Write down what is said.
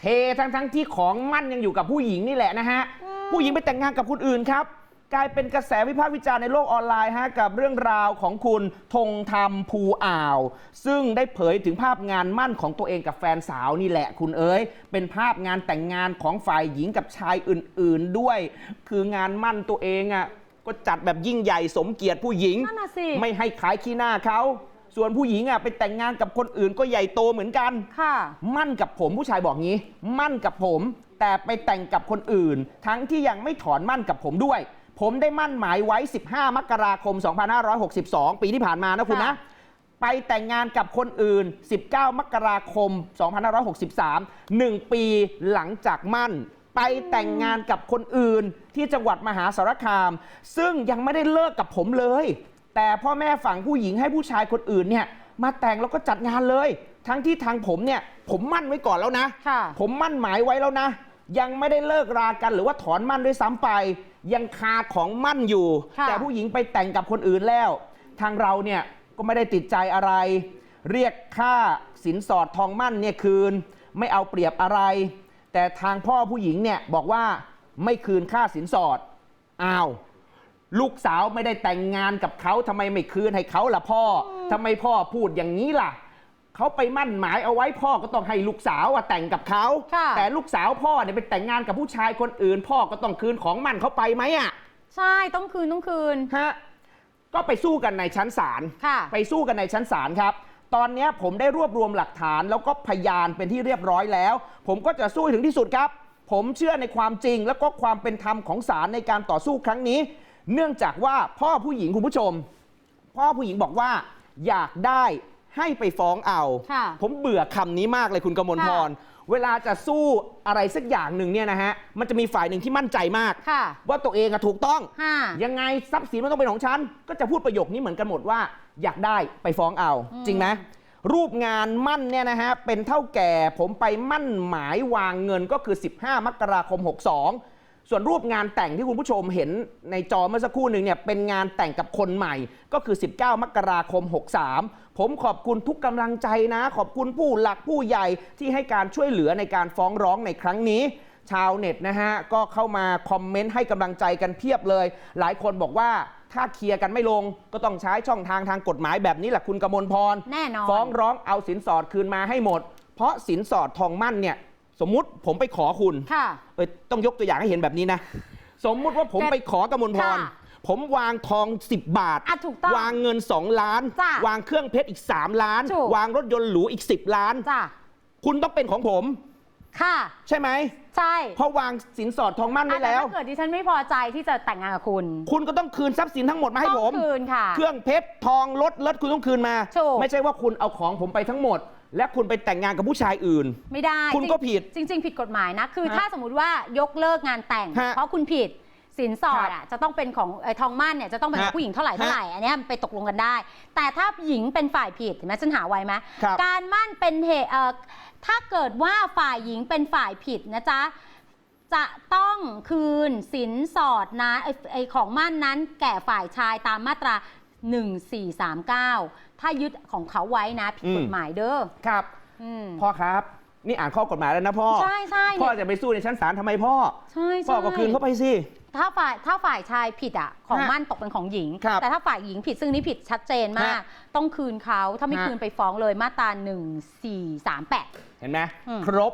เททั้งทั้งที่ของมั่นยังอยู่กับผู้หญิงนี่แหละนะฮะ ผู้หญิงไปแต่งงานกับคนอื่นครับ กลายเป็นกระแสวิพากษ์วิจารณ์ในโลกออนไลน์ฮะกับเรื่องราวของคุณธงธรรมภูอ่าว ซึ่งได้เผยถึงภาพงานมั่นของตัวเองกับแฟนสาวนี่แหละคุณเอ๋ยเป็นภาพงานแต่งงานของฝ่ายหญิงกับชายอื่น ๆด้วย คืองานมั่นตัวเองอะก็จัดแบบยิ่งใหญ่สมเกียรติผู้หญิง นั่นน่ะสิ ไม่ให้ขายขี้หน้าเขา ส่วนผู้หญิงอะไปแต่งงานกับคนอื่นก็ใหญ่โตเหมือนกัน ค่ะ มั่นกับผมผู้ชายบอกงี้ มั่นกับผม แต่ไปแต่งกับคนอื่น ทั้งที่ยังไม่ถอนมั่นกับผมด้วย ผมได้มั่นหมายไว้ 15 มกราคม 2562 ปีที่ผ่านมานะคุณนะ ค่ะ ไปแต่งงานกับคนอื่น 19 มกราคม 2563 1 ปีหลังจากมั่น ไปแต่งงานกับคนอื่นที่จังหวัดมหาสารคาม ซึ่งยังไม่ได้เลิกกับผมเลย แต่พ่อแม่ฝั่งผู้หญิงให้ผู้ชายคนอื่นเนี่ยมาแต่งแล้วก็จัดงานเลย ทั้งที่ทางผมเนี่ยผมมั่นไว้ก่อนแล้วนะค่ะผมมั่นหมายไว้แล้วนะ ยังไม่ได้เลิกรากันหรือว่าถอนมั่นด้วยซ้ำไป ยังคาของมั่นอยู่ค่ะแต่ผู้หญิงไปแต่งกับคนอื่นแล้ว ทางเราเนี่ยก็ไม่ได้ติดใจอะไร เรียกค่าสินสอดทองมั่นเนี่ยคืน ไม่เอาเปรียบอะไร แต่ทางพ่อผู้หญิงเนี่ยบอกว่าไม่คืนค่าสินสอดอ้าว ลูกสาวไม่ได้แต่งงานกับเขาทำไมไม่คืนให้เขาล่ะพ่อทำไมพ่อพูดอย่างนี้ล่ะ เขาไปมั่นหมายเอาไว้พ่อก็ต้องให้ลูกสาวอะแต่งกับเขา ค่ะ แต่ลูกสาวพ่อเนี่ยไปแต่งงานกับผู้ชายคนอื่น พ่อก็ต้องคืนของมั่นเขาไปไหมอะใช่ต้องคืนต้องคืนฮะก็ไปสู้กันในชั้นศาล ค่ะ ไปสู้กันในชั้นศาลครับ ตอนเนี้ยผมได้รวบรวมหลักฐานแล้วก็พยานเป็นที่เรียบร้อยแล้ว ผมก็จะสู้ให้ถึงที่สุดครับ ผมเชื่อในความจริง แล้วก็ความเป็นธรรมของศาลในการต่อสู้ครั้งนี้ เนื่องจากว่าพ่อผู้หญิงคุณผู้ชม พ่อผู้หญิงบอกว่าอยากได้ให้ไปฟ้องเอา ค่ะผมเบื่อคำนี้มากเลยคุณกมลพรเวลาจะสู้อะไรสักอย่างหนึ่งเนี่ยนะฮะ มันจะมีฝ่ายหนึ่งที่มั่นใจมาก ค่ะว่าตัวเองอะถูกต้องค่ะยังไงทรัพย์สินมันต้องเป็นของฉัน ก็จะพูดประโยคนี้เหมือนกันหมดว่า อยากได้ไปฟ้องเอา อืม จริงไหมรูปงานมั่นเนี่ยนะฮะ เป็นเท่าแก่ผมไปมั่นหมายวางเงินก็คือ 15 มกราคม 62 ส่วนรูปงานแต่งที่คุณผู้ชมเห็นในจอเมื่อสักครู่หนึ่งเนี่ยเป็นงานแต่งกับคนใหม่ ก็คือ 19 มกราคม 63 ผมขอบคุณทุกกำลังใจนะ ขอบคุณผู้หลักผู้ใหญ่ที่ให้การช่วยเหลือในการฟ้องร้องในครั้งนี้ ชาวเน็ตนะฮะ ก็เข้ามาคอมเมนต์ให้กำลังใจกันเพียบเลย หลายคนบอกว่าถ้าเคลียร์กันไม่ลง ก็ต้องใช้ช่องทางทางกฎหมายแบบนี้แหละคุณกมลพรแน่นอนฟ้องร้องเอาสินสอดคืนมาให้หมด เพราะสินสอดทองมั่นเนี่ย สมมุติผมไปขอคุณค่ะเอยต้องยกตัวอย่างให้เห็นแบบนี้นะ สมมุติว่าผมแต่ไปขอกมลพรค่ะผมวางทอง 10 บาทอะถูกต้องวางเงิน 2 ล้านจ้ะวางเครื่องเพชรอีก 3 ล้านถูกวางรถยนต์หรูอีก 10 ล้านจ้ะคุณต้องเป็นของผม ค่ะ ใช่ไหม ใช่ เพราะวางสินสอดทองมั่นอะไว้แต่แล้ว ถ้าเกิดดิฉันไม่พอใจที่จะแต่งงานกับคุณ คุณก็ต้องคืนทรัพย์สินทั้งหมดมาให้ต้ผองมคืนค่ะ เครื่องเพชรทองรถรถคุณต้องคืนมาถูกไม่ใช่ว่าคุณเอาของผมไปทั้งหมด และคุณไปแต่งงานกับผู้ชายอื่น ไม่ได้คุณก็ผิดจริงจริงๆผิดกฎหมายนะ คือฮะถ้าสมมติว่ายกเลิกงานแต่ง ฮะเพราะคุณผิดสินสอดครับอะจะต้องเป็นของเอ่อทองมั่นเนี่ยจะต้องเป็นของฮะผู้หญิงเท่าไหร่เท่าไหร่อันเนี้ยไปตกลงกันได้ แต่ถ้าหญิงเป็นฝ่ายผิดเห็นไหมฉันหาไว้ไหมครับการมั่นเป็นเหตุเอ่อถ้าเกิดว่าฝ่ายหญิงเป็นฝ่ายผิดนะจ๊ะจะต้องคืนสินสอดนะไอ้ไอของมั่นนั้นแก่ฝ่ายชายตามมาตรา 1439 ถ้ายึดของเขาไว้นะผิดกฎหมายเด้อครับอืมพ่อครับ นี่อ่านข้อกฎหมายแล้วนะพ่อ ใช่ใช่พ่อเนี่ยจะไปสู้ในชั้นศาลทำไมพ่อใช่ใช่พ่อก็คืนเข้าไปสิ ถ้าฝ่ายถ้าฝ่ายชายผิดอะ ของฮะมั่นตกเป็นของหญิง ครับแต่ถ้าฝ่ายหญิงผิดซึ่งนี่ผิดชัดเจนมาก ฮะต้องคืนเขาถ้าไม่ฮะ คืนไปฟ้องเลยมาตรา1438 เห็นไหมอืม ครบ